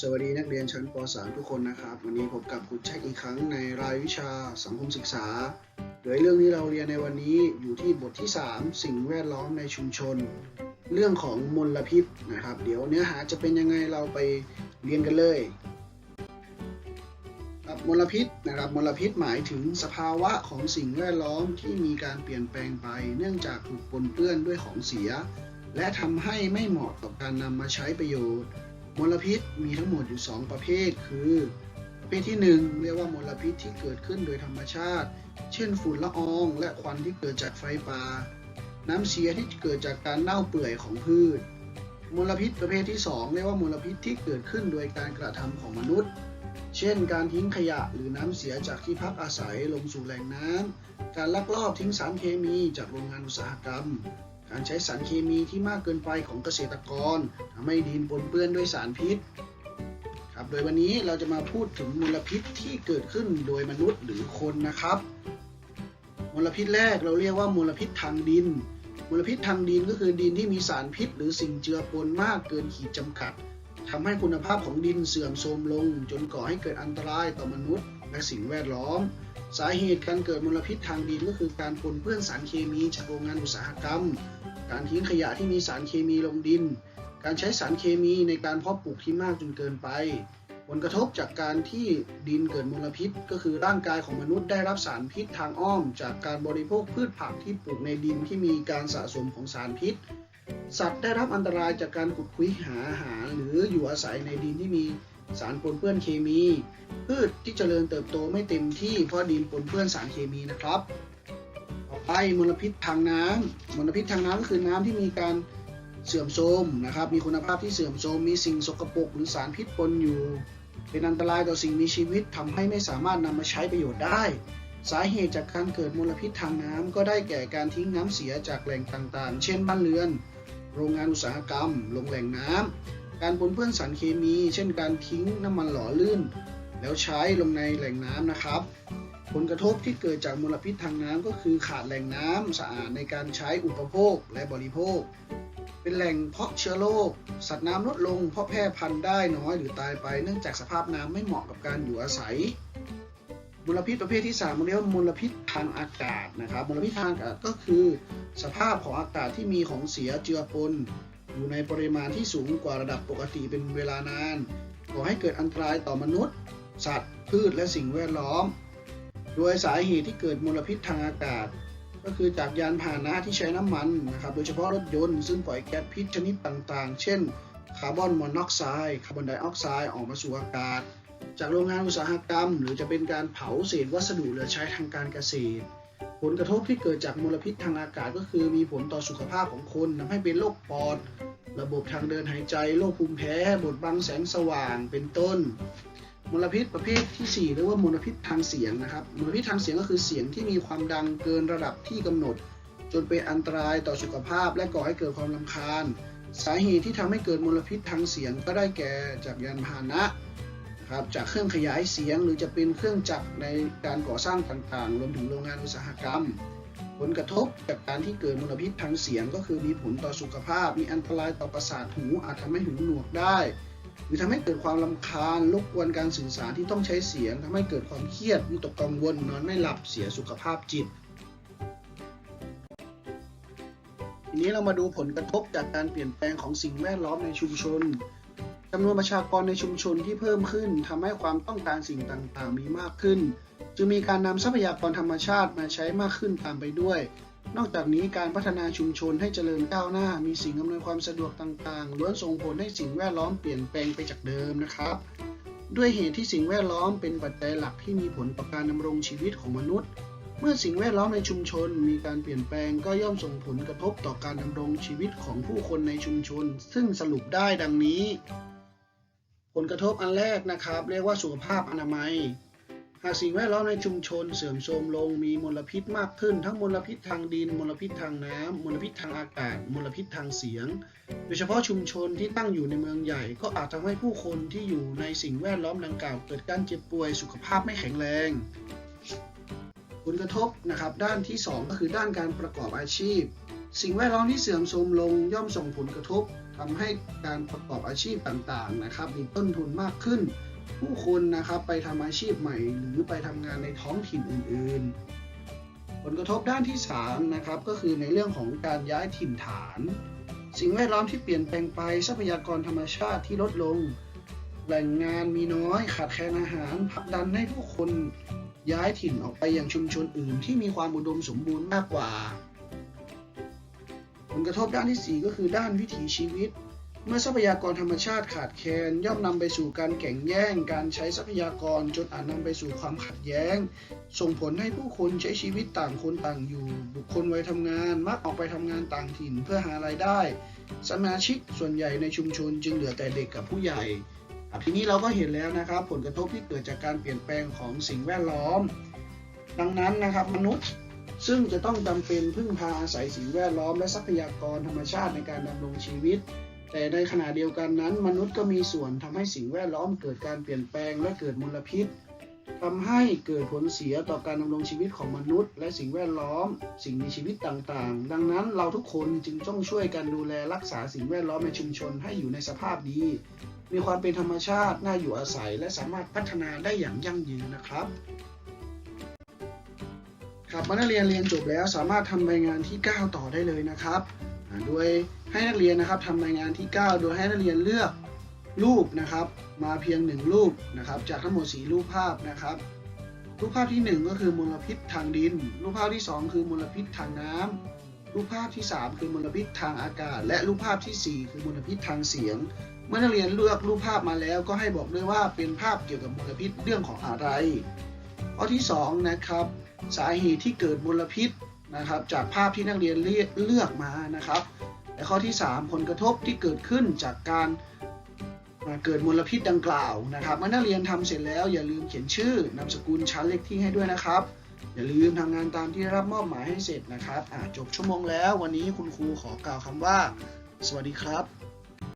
สวัสดีนักเรียนชั้นป .3 ทุกคนนะครับ วันนี้พบกับครูแจ็คอีกครั้งในรายวิชาสังคมศึกษา โดยเรื่องที่เราเรียนในวันนี้อยู่ที่บทที่ 3 สิ่งแวดล้อมในชุมชน เรื่องของมลพิษนะครับ เดี๋ยวเนื้อหาจะเป็นยังไงเราไปเรียนกันเลยครับมลพิษนะครับมลพิษหมายถึงสภาวะของสิ่งแวดล้อมที่มีการเปลี่ยนแปลงไป เนื่องจากถูกปนเปื้อนด้วยของเสีย และทำให้ไม่เหมาะต่อการนำมาใช้ประโยชน์ มลพิษมีทั้งหมดอยู่ 2 ประเภท คือ ประเภทที่ 1 เรียกว่ามลพิษที่เกิดขึ้นโดยธรรมชาติ เช่นฝุ่นละออง และควันที่เกิดจากไฟป่า น้ำเสียที่เกิดจากการเน่าเปื่อยของพืช มลพิษประเภทที่ 2 เรียกว่ามลพิษที่เกิดขึ้นโดยการกระทำของมนุษย์ เช่น การทิ้งขยะหรือน้ำเสียจากที่พักอาศัยลงสู่แหล่งน้ำการลักลอบทิ้งสารเคมีจากโรงงานอุตสาหกรรม การใช้สารเคมีที่มากเกินไปของเกษตรกรทำให้ดินปนเปื้อนด้วยสารพิษครับโดยวันนี้เราจะมาพูดถึงมลพิษที่เกิดขึ้นโดยมนุษย์หรือคนนะครับ มลพิษแรกเราเรียกว่ามลพิษทางดิน มลพิษทางดินก็คือดินที่มีสารพิษ หรือสิ่งเจือปนมากเกินขีดจำกัดทำให้คุณภาพของดินเสื่อมโทรมลง จนก่อให้เกิดอันตรายต่อมนุษย์และสิ่งแวดล้อม สาเหตุการเกิดมลพิษทางดินก็คือการปนเปื้อนสารเคมีจากโรงงานอุตสาหกรรม การทิ้งขยะที่มีสารเคมีลงดิน การใช้สารเคมีในการเพาะปลูกที่มากจนเกินไป ผลกระทบจากการที่ดินเกิดมลพิษ ก็คือร่างกายของมนุษย์ได้รับสารพิษทางอ้อม จากการบริโภคพืชผักที่ปลูกในดินที่มีการสะสมของสารพิษ สัตว์ได้รับอันตรายจากการขุดคุ้ยหาอาหารหรืออยู่อาศัยในดินที่มี สารปนเปื้อนเคมี พืชที่เจริญเติบโตไม่เต็มที่เพราะดินปนเปื้อนสารเคมีนะครับ ต่อไปมลพิษทางน้ำมลพิษทางน้ำก็คือน้ำที่มีการเสื่อมโทรมนะครับ มีคุณภาพที่เสื่อมโทรมมีสิ่งสกปรกหรือสารพิษปนอยู่ เป็นอันตรายต่อสิ่งมีชีวิตทำให้ไม่สามารถนำมาใช้ประโยชน์ได้ สาเหตุจากการเกิดมลพิษทางน้ำก็ได้แก่การทิ้งน้ำเสียจากแหล่งต่างๆ เช่นบ้านเรือน โรงงานอุตสาหกรรมลงแหล่งน้ำ การปนเปื้อนสารเคมี เช่นการทิ้งน้ำมันหล่อลื่น แล้วใช้ลงในแหล่งน้ำนะครับ ผลกระทบที่เกิดจากมลพิษทางน้ำก็คือขาดแหล่งน้ำสะอาดในการใช้อุปโภคและบริโภค เป็นแหล่งเพาะเชื้อโรคสัตว์น้ำลดลงเพราะแพร่พันธุ์ได้น้อยหรือตายไป เนื่องจากสภาพน้ำไม่เหมาะกับการอยู่อาศัยมลพิษประเภทที่3เรียกว่ามลพิษทางอากาศนะครับมลพิษทางอากาศก็คือ สภาพของอากาศที่มีของเสียเจือปน อยู่ในปริมาณที่สูงกว่าระดับปกติเป็นเวลานานก่อให้เกิดอันตรายต่อมนุษย์ สัตว์ พืชและสิ่งแวดล้อม โดยสาเหตุที่เกิดมลพิษทางอากาศ ก็คือจากยานพาหนะที่ใช้น้ำมันนะครับโดยเฉพาะรถยนต์ซึ่งปล่อยแก๊สพิษชนิดต่างๆ เช่น คาร์บอนมอนอกไซด์คาร์บอนไดออกไซด์ออกมาสู่อากาศ จากโรงงานอุตสาหกรรม หรือจะเป็นการเผาเศษวัสดุเหลือใช้ทางการเกษตร ผลกระทบที่เกิดจากมลพิษทางอากาศก็คือมีผลต่อสุขภาพของคนทำให้เป็นโรคปอด ระบบทางเดินหายใจ โรคภูมิแพ้ บดบังแสงสว่าง เป็นต้น มลพิษประเภทที่ 4 เรียกว่ามลพิษทางเสียงนะครับ มลพิษทางเสียงก็คือเสียงที่มีความดังเกินระดับที่กำหนด จนเป็นอันตรายต่อสุขภาพและก่อให้เกิดความรำคาญ สาเหตุที่ทำให้เกิดมลพิษทางเสียงก็ได้แก่จากยานพาหนะ นะครับจากเครื่องขยายเสียงหรือจะเป็นเครื่องจักรในการก่อสร้างต่างๆ รวมถึงโรงงานอุตสาหกรรม ผลกระทบจากการที่เกิดมลพิษทางเสียงก็คือมีผลต่อสุขภาพ มีอันตรายต่อประสาทหูอาจทำให้หูหนวกได้ หรือทำให้เกิดความลำคาญรบกวนการสื่อสารที่ต้องใช้เสียงทำให้เกิดความเครียดวิตกกังวลนอนไม่หลับเสียสุขภาพจิตทีนี้เรามาดูผลกระทบจากการเปลี่ยนแปลงของสิ่งแวดล้อมในชุมชน จำนวนประชากรในชุมชนที่เพิ่มขึ้นทำให้ความต้องการสิ่งต่างๆ มีมากขึ้น จึงมีการนำทรัพยากรธรรมชาติมาใช้มากขึ้นตามไปด้วย นอกจากนี้การพัฒนาชุมชนให้เจริญก้าวหน้า มีสิ่งอำนวยความสะดวกต่างๆ ล้วนส่งผลให้สิ่งแวดล้อมเปลี่ยนแปลงไปจากเดิมนะครับ ด้วยเหตุที่สิ่งแวดล้อมเป็นปัจจัยหลักที่มีผลต่อการดำรงชีวิตของมนุษย์ เมื่อสิ่งแวดล้อมในชุมชน มีการเปลี่ยนแปลงก็ย่อมส่งผลกระทบต่อการดำรงชีวิตของผู้คนในชุมชน ซึ่งสรุปได้ดังนี้ ผลกระทบอันแรกนะครับ เรียกว่าสุขภาพอนามัย หากสิ่งแวดล้อมในชุมชนเสื่อมโทรมลงมีมลพิษมากขึ้น ทั้งมลพิษทางดิน มลพิษทางน้ำมลพิษทางอากาศ มลพิษทางเสียง โดยเฉพาะชุมชนที่ตั้งอยู่ในเมืองใหญ่ ก็อาจทำให้ผู้คนที่อยู่ในสิ่งแวดล้อมดังกล่าว เกิดการเจ็บป่วยสุขภาพไม่แข็งแรงผลกระทบนะครับด้านที่ 2 ก็คือด้านการประกอบอาชีพ สิ่งแวดล้อมที่เสื่อมโทรมลงย่อมส่งผลกระทบ ทำให้การประกอบอาชีพต่างๆนะครับ มีต้นทุนมากขึ้น ผู้คนนะครับไปทำอาชีพใหม่ หรือไปทำงานในท้องถิ่นอื่น ๆ ผลกระทบด้านที่3นะครับก็คือในเรื่องของการย้ายถิ่นฐาน สิ่งแวดล้อมที่เปลี่ยนแปลงไปทรัพยากรธรรมชาติที่ลดลง แหล่งงานมีน้อยขาดแคลนอาหารผลักดันให้ผู้คนย้ายถิ่นออกไปยังชุมชนอื่นที่มีความอุดมสมบูรณ์มากกว่า ผลกระทบด้านที่ 4 ก็คือด้านวิถีชีวิต เมื่อทรัพยากรธรรมชาติขาดแคลนย่อมนำไปสู่การแข่งแย่ง การใช้ทรัพยากรจนอาจนำไปสู่ความขัดแย้ง ส่งผลให้ผู้คนใช้ชีวิตต่างคนต่างอยู่ บุคคลวัยทำงานมักออกไปทำงานต่างถิ่นเพื่อหารายได้ สมาชิกส่วนใหญ่ในชุมชนจึงเหลือแต่เด็กกับผู้ใหญ่ทีนี้เราก็เห็นแล้วนะครับ ผลกระทบที่เกิดจากการเปลี่ยนแปลงของสิ่งแวดล้อม ดังนั้นนะครับมนุษย์ ซึ่งจะต้องจำเป็นพึ่งพาอาศัยสิ่งแวดล้อมและทรัพยากรธรรมชาติในการดำรงชีวิต แต่ในขณะเดียวกันนั้น มนุษย์ก็มีส่วนทำให้สิ่งแวดล้อมเกิดการเปลี่ยนแปลงและเกิดมลพิษทำให้เกิดผลเสียต่อการดำรงชีวิตของมนุษย์ และสิ่งแวดล้อม สิ่งมีชีวิตต่างๆ ดังนั้นเราทุกคนจึงต้องช่วยกันดูแลรักษาสิ่งแวดล้อมในชุมชนให้อยู่ในสภาพดี มีความเป็นธรรมชาติ น่าอยู่อาศัย และสามารถพัฒนาได้อย่างยั่งยืนนะครับ ครับเมื่อนักเรียนเรียนจบแล้วสามารถทำรายงานที่ 9 ต่อได้เลยนะครับ โดยให้นักเรียนนะครับทำรายงานที่ 9 โดยให้นักเรียนเลือกรูปนะครับ มาเพียงหนึ่งรูปนะครับ จากทั้งหมด 4 รูปภาพนะครับ รูปภาพที่ 1 ก็คือมลพิษทางดิน รูปภาพที่ 2 คือมลพิษทางน้ำรูปภาพที่ 3 คือมลพิษทางอากาศ และรูปภาพทีสี่ 4 คือมลพิษทางเสียง เมื่อนักเรียนเลือกรูปภาพมาแล้ว ก็ให้บอกด้วยว่าเป็นภาพเกี่ยวกับมลพิษเรื่องของอะไร ข้อที่สองนะครับสาเหตุที่เกิดมลพิษนะครับ จากภาพที่นักเรียนเลือกมานะครับ และข้อที่ 3 ผลกระทบที่เกิดขึ้นจากการเกิดมลพิษดังกล่าวนะครับ เมื่อนักเรียนทำเสร็จแล้วอย่าลืมเขียนชื่อนามสกุลชั้นเลขที่ให้ด้วยนะครับ อย่าลืมทำงานตามที่รับมอบหมายให้เสร็จนะครับจบชั่วโมงแล้ววันนี้คุณครูขอกล่าวคำว่า สวัสดีครับ